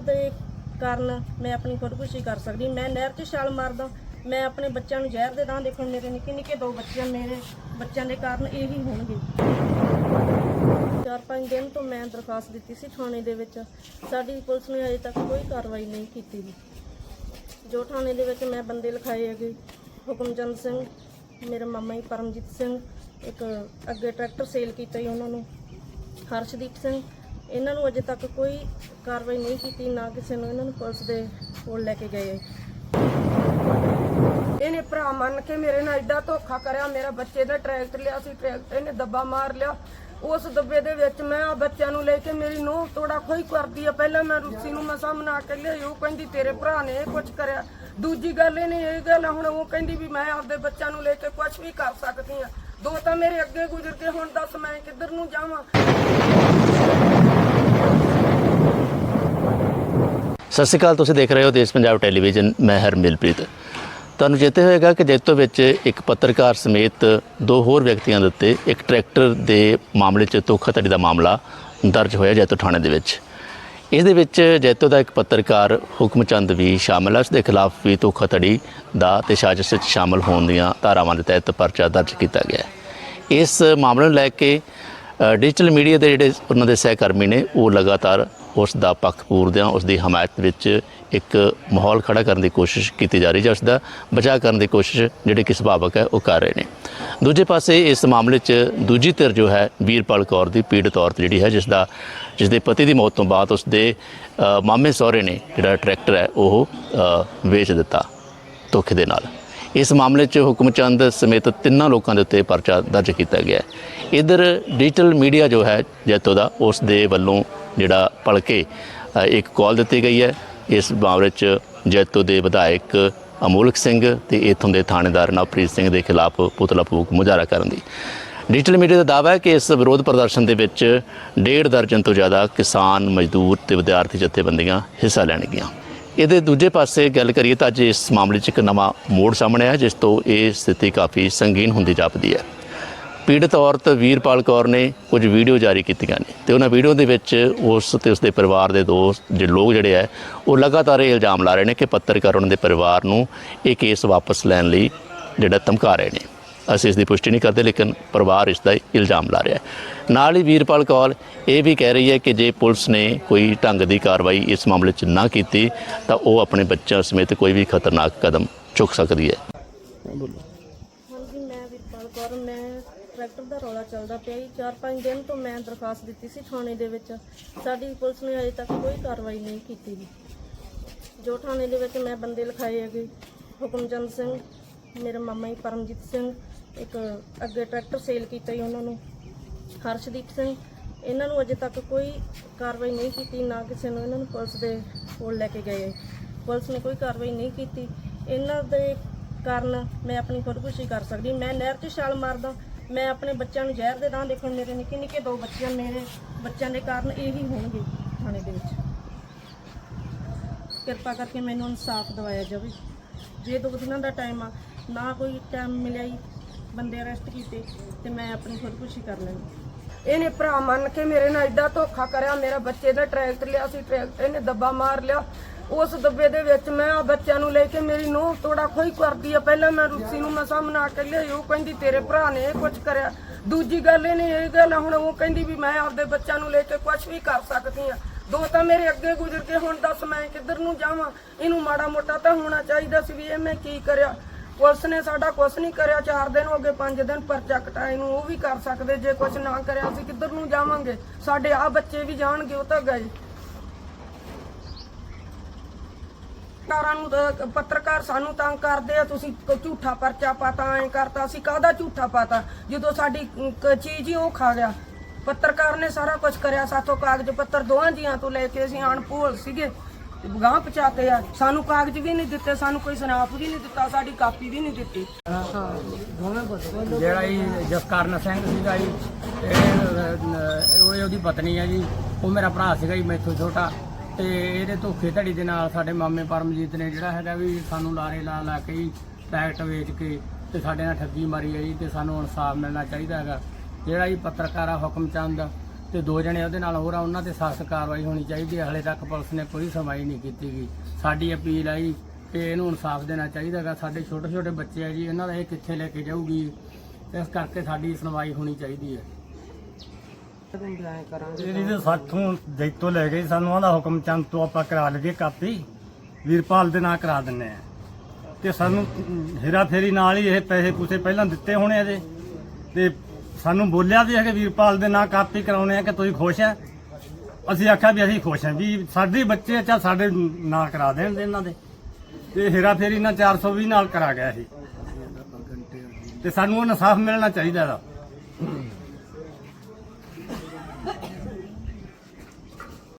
ਦੇ ਕਾਰਨ ਮੈਂ ਆਪਣੀ ਖੁਦਕੁਸ਼ੀ ਕਰ ਸਕਦੀ। ਮੈਂ ਨਹਿਰ 'ਚ ਛਾਲ ਮਾਰਦਾ, ਮੈਂ ਆਪਣੇ ਬੱਚਿਆਂ ਨੂੰ ਜ਼ਹਿਰ ਦੇ ਦਾਂ ਦੇਖਣ ਮੇਰੇ ਨਿੱਕੇ ਨਿੱਕੇ ਦੋ ਬੱਚੇ ਮੇਰੇ ਬੱਚਿਆਂ ਦੇ ਕਾਰਨ ਇਹੀ ਹੋਣਗੇ। ਚਾਰ ਪੰਜ ਦਿਨ ਤੋਂ ਮੈਂ ਦਰਖਾਸਤ ਦਿੱਤੀ ਸੀ ਥਾਣੇ ਦੇ ਵਿੱਚ। ਸਾਡੀ ਪੁਲਿਸ ਨੇ ਅਜੇ ਤੱਕ ਕੋਈ ਕਾਰਵਾਈ ਨਹੀਂ ਕੀਤੀ ਜੀ। ਜੋ ਥਾਣੇ ਦੇ ਵਿੱਚ ਮੈਂ ਬੰਦੇ ਲਿਖਾਏ ਹੈਗੇ, ਹੁਕਮਚੰਦ ਸਿੰਘ, ਮੇਰੇ ਮਾਮਾ ਜੀ ਪਰਮਜੀਤ ਸਿੰਘ, ਇੱਕ ਅੱਗੇ ਟਰੈਕਟਰ ਸੇਲ ਕੀਤਾ ਜੀ ਉਹਨਾਂ ਨੂੰ, ਹਰਸ਼ਦੀਪ ਸਿੰਘ ਇਹਨਾਂ ਨੂੰ ਅਜੇ ਤੱਕ ਕੋਈ ਕਾਰਵਾਈ ਨਹੀਂ ਕੀਤੀ, ਨਾ ਕਿਸੇ ਨੂੰ ਇਹਨਾਂ ਨੂੰ ਪੁਲਿਸ ਦੇ ਕੋਲ ਲੈ ਕੇ ਗਏ। ਇਹਨੇ ਭਰਾ ਮੰਨ ਕੇ ਮੇਰੇ ਨਾਲ ਐਡਾ ਧੋਖਾ ਕਰਿਆ, ਮੇਰਾ ਬੱਚੇ ਦਾ ਟਰੈਕਟਰ ਲਿਆ ਸੀ, ਟਰੈਕਟਰ ਇਹਨੇ ਦੱਬਾ ਮਾਰ ਲਿਆ। ਉਸ ਦੱਬੇ ਦੇ ਵਿੱਚ ਮੈਂ ਆ ਬੱਚਿਆਂ ਨੂੰ ਲੈ ਕੇ ਮੇਰੀ ਨੂੰਹ ਤੋੜਾ ਖੋਈ ਕਰਦੀ ਆ। ਪਹਿਲਾਂ ਮੈਂ ਰੁੱਸੀ ਨੂੰ ਮਸਾ ਮਨਾ ਕੇ ਲਿਆਈ, ਉਹ ਕਹਿੰਦੀ, ਤੇਰੇ ਭਰਾ ਨੇ ਇਹ ਕੁਝ ਕਰਿਆ। ਦੂਜੀ ਗੱਲ, ਇਹਨੇ ਇਹ ਗੱਲ ਹੁਣ ਉਹ ਕਹਿੰਦੀ ਵੀ ਮੈਂ ਆਪਦੇ ਬੱਚਿਆਂ ਨੂੰ ਲੈ ਕੇ ਕੁਝ ਵੀ ਕਰ ਸਕਦੀ ਆ। ਦੋ ਤਾਂ ਮੇਰੇ ਅੱਗੇ ਗੁਜ਼ਰ ਕੇ ਹੁਣ ਦੱਸ ਮੈਂ ਕਿੱਧਰ ਨੂੰ ਜਾਵਾਂ? ਸਤਿ ਸ਼੍ਰੀ ਅਕਾਲ, ਤੁਸੀਂ ਦੇਖ ਰਹੇ ਹੋ ਦੇਸ਼ ਪੰਜਾਬ ਟੈਲੀਵਿਜ਼ਨ, ਮੈਂ ਹਰਮਿਲਪ੍ਰੀਤ। ਤੁਹਾਨੂੰ ਚੇਤੇ ਹੋਏਗਾ ਕਿ ਜੈਤੋ ਵਿੱਚ ਇੱਕ ਪੱਤਰਕਾਰ ਸਮੇਤ ਦੋ ਹੋਰ ਵਿਅਕਤੀਆਂ ਦੇ ਉੱਤੇ ਇੱਕ ਟਰੈਕਟਰ ਦੇ ਮਾਮਲੇ 'ਚ ਧੋਖਾਧੜੀ ਦਾ ਮਾਮਲਾ ਦਰਜ ਹੋਇਆ ਜੈਤੋ ਥਾਣੇ ਦੇ ਵਿੱਚ। ਇਸ ਦੇ ਵਿੱਚ ਜੈਤੋ ਦਾ ਇੱਕ ਪੱਤਰਕਾਰ ਹੁਕਮਚੰਦ ਵੀ ਸ਼ਾਮਲ ਹੈ, ਉਸ ਦੇ ਖਿਲਾਫ ਵੀ ਧੋਖਾਧੜੀ ਦਾ ਤੇ ਸਾਜ਼ਿਸ਼ ਵਿੱਚ ਸ਼ਾਮਲ ਹੋਣ ਦੀਆਂ ਧਾਰਾਵਾਂ ਦੇ ਤਹਿਤ ਪਰਚਾ ਦਰਜ ਕੀਤਾ ਗਿਆ ਹੈ। ਇਸ ਮਾਮਲੇ ਨੂੰ ਲੈ ਕੇ ਡਿਜੀਟਲ ਮੀਡੀਆ ਦੇ ਜਿਹੜੇ ਉਹਨਾਂ ਦੇ ਸਹਿਕਰਮੀ ਨੇ, ਉਹ ਲਗਾਤਾਰ ਉਸ ਦਾ ਪੱਖ ਪੂਰਦਿਆਂ ਉਸ ਦੀ ਹਮਾਇਤ ਵਿੱਚ ਇੱਕ ਮਾਹੌਲ ਖੜਾ ਕਰਨ ਦੀ ਕੋਸ਼ਿਸ਼ ਕੀਤੀ ਜਾ ਰਹੀ ਹੈ ਉਸ ਦਾ ਬਚਾਅ ਕਰਨ ਦੀ ਕੋਸ਼ਿਸ਼ ਜਿਹੜੇ ਕਿ ਸੁਭਾਵਕ ਹੈ, ਉਹ ਕਰ ਰਹੇ ਨੇ। ਦੂਜੇ ਪਾਸੇ ਇਸ ਮਾਮਲੇ 'ਚ ਦੂਜੀ ਧਿਰ ਜੋ ਹੈ, ਵੀਰਪਾਲ ਕੌਰ ਦੀ ਪੀੜਤ ਔਰਤ ਜਿਹੜੀ ਹੈ, ਜਿਸ ਦਾ, ਜਿਸ ਦੇ ਪਤੀ ਦੀ ਮੌਤ ਤੋਂ ਬਾਅਦ ਉਸ ਦੇ ਮਾਮੇ ਸਹੁਰੇ ਨੇ ਜਿਹੜਾ ਟਰੈਕਟਰ ਹੈ, ਉਹ ਵੇਚ ਦਿੱਤਾ ਧੋਖੇ ਦੇ ਨਾਲ। ਇਸ ਮਾਮਲੇ 'ਚ ਹੁਕਮਚੰਦ ਸਮੇਤ ਤਿੰਨਾਂ ਲੋਕਾਂ ਦੇ ਉੱਤੇ ਪਰਚਾ ਦਰਜ ਕੀਤਾ ਗਿਆ ਹੈ। ਇਧਰ ਡਿਜੀਟਲ ਮੀਡੀਆ ਜੋ ਹੈ ਜੈਤੋ ਦਾ ਉਸ ਦੇ ਵੱਲੋਂ ਜਿਹੜਾ ਭਲਕੇ ਅ, ਇੱਕ ਕਾਲ ਦਿੱਤੀ ਗਈ ਹੈ। ਇਸ ਮਾਮਲੇ 'ਚ ਜੈਤੋ ਦੇ ਵਿਧਾਇਕ ਅਮੋਲਕ ਸਿੰਘ ਤੇ ਇਥੋਂ ਦੇ ਥਾਣੇਦਾਰ ਨਵਪ੍ਰੀਤ ਸਿੰਘ ਦੇ ਖਿਲਾਫ ਪੁਤਲਾ ਫੂਕ ਮੁਜ਼ਾਹਰਾ ਕਰਨ ਦੀ। ਡਿਜੀਟਲ ਮੀਡੀਆ ਦਾ ਦਾਅਵਾ ਹੈ ਕਿ ਇਸ ਵਿਰੋਧ ਪ੍ਰਦਰਸ਼ਨ ਦੇ ਵਿੱਚ ਡੇਢ ਦਰਜਨ ਤੋਂ ਜ਼ਿਆਦਾ ਕਿਸਾਨ ਮਜ਼ਦੂਰ ਤੇ ਵਿਦਿਆਰਥੀ ਜਥੇਬੰਦੀਆਂ ਹਿੱਸਾ ਲੈਣਗੀਆਂ। ਇਹਦੇ ਦੂਜੇ ਪਾਸੇ ਗੱਲ ਕਰੀਏ ਤਾਂ ਅੱਜ ਇਸ ਮਾਮਲੇ 'ਚ ਇੱਕ ਨਵਾਂ ਮੋੜ ਸਾਹਮਣੇ ਆਇਆ, ਜਿਸ ਤੋਂ ਇਹ ਸਥਿਤੀ ਕਾਫੀ ਸੰਗੀਨ ਹੁੰਦੀ ਜਾਪਦੀ ਹੈ। ਪੀੜਤ ਔਰਤ ਵੀਰਪਾਲ ਕੌਰ ਨੇ ਕੁਝ ਵੀਡੀਓ ਜਾਰੀ ਕੀਤੀਆਂ ਨੇ ਤੇ ਉਹਨਾਂ ਵੀਡੀਓ ਦੇ ਵਿੱਚ ਉਸ ਤੇ ਉਸਦੇ ਪਰਿਵਾਰ ਦੇ ਦੋਸਤ ਜਿਹੜੇ ਲੋਕ ਜਿਹੜੇ ਆ ਉਹ ਲਗਾਤਾਰ ਇਹ ਇਲਜ਼ਾਮ ਲਾ ਰਹੇ ਨੇ ਕਿ ਪੱਤਰਕਾਰ ਉਹਨਾਂ ਦੇ ਪਰਿਵਾਰ ਨੂੰ ਇਹ ਕੇਸ ਵਾਪਸ ਲੈਣ ਲਈ ਜਿਹੜਾ ਧਮਕਾ ਰਹੇ ਨੇ। ਅਸੀਂ ਇਸ ਦੀ ਪੁਸ਼ਟੀ ਨਹੀਂ ਕਰਦੇ, ਲੇਕਿਨ ਪਰਿਵਾਰ ਇਸ ਦਾ ਇਲਜ਼ਾਮ ਲਾ ਰਿਹਾ ਹੈ। ਨਾਲ ਹੀ ਵੀਰਪਾਲ ਕੌਰ ਇਹ ਵੀ ਕਹਿ ਰਹੀ ਹੈ ਕਿ ਜੇ ਪੁਲਿਸ ਨੇ ਕੋਈ ਢੰਗ ਦੀ ਕਾਰਵਾਈ ਇਸ ਮਾਮਲੇ 'ਚ ਨਾ ਕੀਤੀ, ਤਾਂ ਉਹ ਆਪਣੇ ਬੱਚਿਆਂ ਸਮੇਤ ਕੋਈ ਵੀ ਖਤਰਨਾਕ ਕਦਮ ਚੁੱਕ ਸਕਦੀ ਹੈ। ਹਾਂਜੀ, ਮੈਂ ਵਿਪਾਲ ਕੌਰ, ਮੈਂ ਟਰੈਕਟਰ ਦਾ ਰੌਲਾ ਚੱਲਦਾ ਪਿਆ ਜੀ। ਚਾਰ ਪੰਜ ਦਿਨ ਤੋਂ ਮੈਂ ਦਰਖਾਸਤ ਦਿੱਤੀ ਸੀ ਥਾਣੇ ਦੇ ਵਿੱਚ। ਸਾਡੀ ਪੁਲਿਸ ਨੇ ਅਜੇ ਤੱਕ ਕੋਈ ਕਾਰਵਾਈ ਨਹੀਂ ਕੀਤੀ ਜੀ। ਜੋ ਥਾਣੇ ਦੇ ਵਿੱਚ ਮੈਂ ਬੰਦੇ ਲਿਖਾਏ ਹੈਗੇ, ਹੁਕਮਚੰਦ ਸਿੰਘ, ਮੇਰੇ ਮਾਮਾ ਜੀ ਪਰਮਜੀਤ ਸਿੰਘ ਇੱਕ ਅੱਗੇ ਟਰੈਕਟਰ ਸੇਲ ਕੀਤਾ ਜੀ ਉਹਨਾਂ ਨੂੰ, ਹਰਸ਼ਦੀਪ ਸਿੰਘ। ਇਹਨਾਂ ਨੂੰ ਅਜੇ ਤੱਕ ਕੋਈ ਕਾਰਵਾਈ ਨਹੀਂ ਕੀਤੀ, ਨਾ ਕਿਸੇ ਨੂੰ ਇਹਨਾਂ ਨੂੰ ਪੁਲਿਸ ਦੇ ਕੋਲ ਲੈ ਕੇ ਗਏ। ਪੁਲਿਸ ਨੇ ਕੋਈ ਕਾਰਵਾਈ ਨਹੀਂ ਕੀਤੀ। ਇਹਨਾਂ ਦੇ ਕਾਰਨ ਮੈਂ ਆਪਣੀ ਖੁਦਕੁਸ਼ੀ ਕਰ ਸਕਦੀ। ਮੈਂ ਨਹਿਰ 'ਚ ਛਾਲ ਮਾਰਦਾ, ਮੈਂ ਆਪਣੇ ਬੱਚਿਆਂ ਨੂੰ ਜ਼ਹਿਰ ਦੇ ਦਾਂ ਦੇਖਣ ਮੇਰੇ ਨਿੱਕੇ ਨਿੱਕੇ ਦੋ ਬੱਚੇ ਮੇਰੇ ਬੱਚਿਆਂ ਦੇ ਕਾਰਨ ਇਹੀ ਹੋਣਗੇ ਥਾਣੇ ਦੇ ਵਿੱਚ। ਕਿਰਪਾ ਕਰਕੇ ਮੈਨੂੰ ਇਨਸਾਫ ਦਿਵਾਇਆ ਜਾਵੇ। ਜੇ ਦੋ ਦਿਨਾਂ ਦਾ ਟਾਈਮ ਆ, ਨਾ ਕੋਈ ਟਾਈਮ ਮਿਲਿਆ ਹੀ ਬੰਦੇ ਅਰੈਸਟ ਕੀਤੇ ਤੇ ਮੈਂ ਆਪਣੀ ਖੁਦਕੁਸ਼ੀ ਕਰ ਲੈਣੀ ਇਹਨੇ ਭਰਾ ਮੰਨ ਕੇ ਮੇਰੇ ਨਾਲ ਐਡਾ ਧੋਖਾ ਕਰਿਆ, ਮੇਰਾ ਬੱਚੇ ਦਾ ਟਰੈਕਟਰ ਲਿਆ ਸੀ ਟਰੈਕਟਰ ਇਹਨੇ ਦੱਬਾ ਮਾਰ ਲਿਆ। ਉਸ ਦੱਬੇ ਦੇ ਵਿੱਚ ਮੈਂ ਆ ਬੱਚਿਆਂ ਨੂੰ ਲੈ ਕੇ ਮੇਰੀ ਨੂੰਹ ਤੋੜਾ ਖੋਈ ਕਰਦੀ ਆ। ਪਹਿਲਾਂ ਮੈਂ ਰੁੱਸੀ ਨੂੰ ਮਸਾ ਮਨਾ ਕੇ ਲਿਆਈ, ਉਹ ਕਹਿੰਦੀ ਤੇਰੇ ਭਰਾ ਨੇ ਇਹ ਕੁਝ ਕਰਿਆ। ਦੂਜੀ ਗੱਲ ਇਹਨੇ ਇਹ ਗੱਲ ਹੁਣ ਉਹ ਕਹਿੰਦੀ ਵੀ ਮੈਂ ਆਪਦੇ ਬੱਚਿਆਂ ਨੂੰ ਲੈ ਕੇ ਕੁਝ ਵੀ ਕਰ ਸਕਦੀ ਆ। ਦੋ ਤਾਂ ਮੇਰੇ ਅੱਗੇ ਗੁਜ਼ਰ ਕੇ ਹੁਣ ਦੱਸ ਮੈਂ ਕਿੱਧਰ ਨੂੰ ਜਾਵਾਂ? ਇਹਨੂੰ ਮਾੜਾ ਮੋਟਾ ਤਾਂ ਹੋਣਾ ਚਾਹੀਦਾ ਸੀ ਵੀ ਇਹ ਮੈਂ ਕੀ ਕਰਿਆ? ਪੁਲਿਸ ਨੇ ਸਾਡਾ ਕੁਝ ਨਹੀਂ ਕਰਿਆ 4 ਦਿਨ ਹੋ ਗਏ 5 ਦਿਨ ਪਰਚਾ ਕਟਾਏ ਨੂੰ, ਉਹ ਵੀ ਕਰ ਸਕਦੇ ਜੇ ਕੁਝ ਨਾ ਕਰਿਆ, ਅਸੀਂ ਕਿੱਧਰ ਨੂੰ ਜਾਵਾਂਗੇ? ਸਾਡੇ ਆ ਬੱਚੇ ਵੀ ਜਾਣਗੇ, ਉਹ ਤਾਂ ਗਏ। ਪੱਤਰਕਾਰਾਂ ਨੂੰ ਪੱਤਰਕਾਰ ਸਾਨੂੰ ਤੰਗ ਕਰਦੇ ਆ, ਤੁਸੀਂ ਝੂਠਾ ਪਰਚਾ ਪਾਤਾ, ਐ ਕਰਤਾ, ਅਸੀਂ ਕਾਹਦਾ ਝੂਠਾ ਪਾਤਾ? ਜਦੋਂ ਸਾਡੀ ਚੀਜ਼ ਹੀ ਉਹ ਖਾ ਗਿਆ। ਪੱਤਰਕਾਰ ਨੇ ਸਾਰਾ ਕੁਝ ਕਰਿਆ, ਸਾਥੋਂ ਕਾਗਜ਼ ਪੱਤਰ ਦੋਹਾਂ ਜੀਆਂ ਤੋਂ ਲੈ ਕੇ ਅਸੀਂ ਅਣਭੂਲ ਸੀਗੇ। ਤੇ ਗਾਂਹ ਆ। ਸਾਨੂੰ ਕਾਗਜ਼ ਵੀ ਨਹੀਂ ਦਿੱਤੇ, ਸਾਨੂੰ ਕੋਈ ਸਨਾਪ ਵੀ ਨਹੀਂ ਦਿੱਤਾ, ਸਾਡੀ ਕਾਪੀ ਵੀ ਨਹੀਂ ਦਿੱਤੀ। ਜਿਹੜਾ ਇਹ ਜਸਕਰਨ ਸਿੰਘ ਸੀਗਾ ਜੀ, ਇਹ, ਉਹ ਉਹਦੀ ਪਤਨੀ ਹੈ ਜੀ, ਉਹ ਮੇਰਾ ਭਰਾ ਸੀਗਾ ਜੀ ਮੈਥੋਂ ਛੋਟਾ। ਤੇ ਇਹਦੇ ਧੋਖੇ ਧੜੀ ਦੇ ਨਾਲ ਸਾਡੇ ਮਾਮੇ ਪਰਮਜੀਤ ਨੇ ਜਿਹੜਾ ਹੈਗਾ ਵੀ ਸਾਨੂੰ ਲਾਰੇ ਲਾ ਲਾ ਕੇ ਹੀ ਟਰੈਕਟ ਵੇਚ ਕੇ ਤੇ ਸਾਡੇ ਨਾਲ ਠੱਗੀ ਮਾਰੀ ਹੈ ਜੀ, ਤੇ ਸਾਨੂੰ ਇਨਸਾਫ ਮਿਲਣਾ ਚਾਹੀਦਾ ਹੈਗਾ। ਜਿਹੜਾ ਜੀ ਪੱਤਰਕਾਰ ਆ ਹੁਕਮਚੰਦ ਤੇ ਦੋ ਜਣੇ ਉਹਦੇ ਨਾਲ ਹੋਰ ਆ ਉਹਨਾਂ ਤੇ ਸਖਤ ਕਾਰਵਾਈ ਹੋਣੀ ਚਾਹੀਦੀ ਹੈ। ਹਲੇ ਤੱਕ ਪੁਲਿਸ ਨੇ ਕੋਈ ਸੁਣਵਾਈ ਨਹੀਂ ਕੀਤੀ ਗਈ ਸਾਡੀ ਅਪੀਲ ਆਈ ਕਿ ਇਹਨੂੰ ਇਨਸਾਫ ਦੇਣਾ ਚਾਹੀਦਾ ਹੈਗਾ ਸਾਡੇ ਛੋਟੇ ਛੋਟੇ ਬੱਚੇ ਆ ਜੀ ਇਹਨਾਂ ਦਾ ਇਹ ਕਿੱਥੇ ਲੈ ਕੇ ਜਾਊਗੀ? ਇਸ ਕਰਕੇ ਸਾਡੀ ਸੁਣਵਾਈ ਹੋਣੀ ਚਾਹੀਦੀ ਹੈ। ਇਹਦੀ ਤੇ ਸਾਥੋਂ ਜੈਤੋ ਲੈ ਗਈ ਸਾਨੂੰ ਆਂਦਾ ਹੁਕਮ ਚੰਦ ਤੋਂ ਆਪਾਂ ਕਰਾ ਲਈਏ ਕਾਪੀ। ਵੀਰਪਾਲ ਦੇ ਨਾਂ ਕਰਾ ਦਿੰਨੇ ਆ। ਤੇ ਸਾਨੂੰ ਹੇਰਾ ਫੇਰੀ ਨਾਲ ਹੀ ਇਹ ਪੈਸੇ ਪੂਸੇ ਪਹਿਲਾਂ ਦਿੱਤੇ ਹੋਣੇ ਇਹਦੇ ਤੇ ਸਾਨੂੰ ਬੋਲਿਆ ਵੀ ਹੈ ਕਿ ਵੀਰਪਾਲ ਦੇ ਨਾਂ ਕਾਪੀ ਕਰਾਉਣੇ ਆ ਕਿ ਤੁਸੀਂ ਖੁਸ਼ ਹੈ ਅਸੀਂ ਆਖਿਆ ਵੀ ਅਸੀਂ ਖੁਸ਼ ਹਾਂ ਵੀ ਸਾਡੇ ਬੱਚੇ ਚਾ ਸਾਡੇ ਨਾਂ ਕਰਾ ਦੇਣ ਦੇ ਇਹਨਾਂ ਦੇ। ਤੇ ਹੇਰਾ ਫੇਰੀ ਨਾਲ 420 ਨਾਲ ਕਰਾ ਗਿਆ ਸੀ ਤੇ ਸਾਨੂੰ ਉਹ ਇਨਸਾਫ ਮਿਲਣਾ ਚਾਹੀਦਾ ਇਹਦਾ।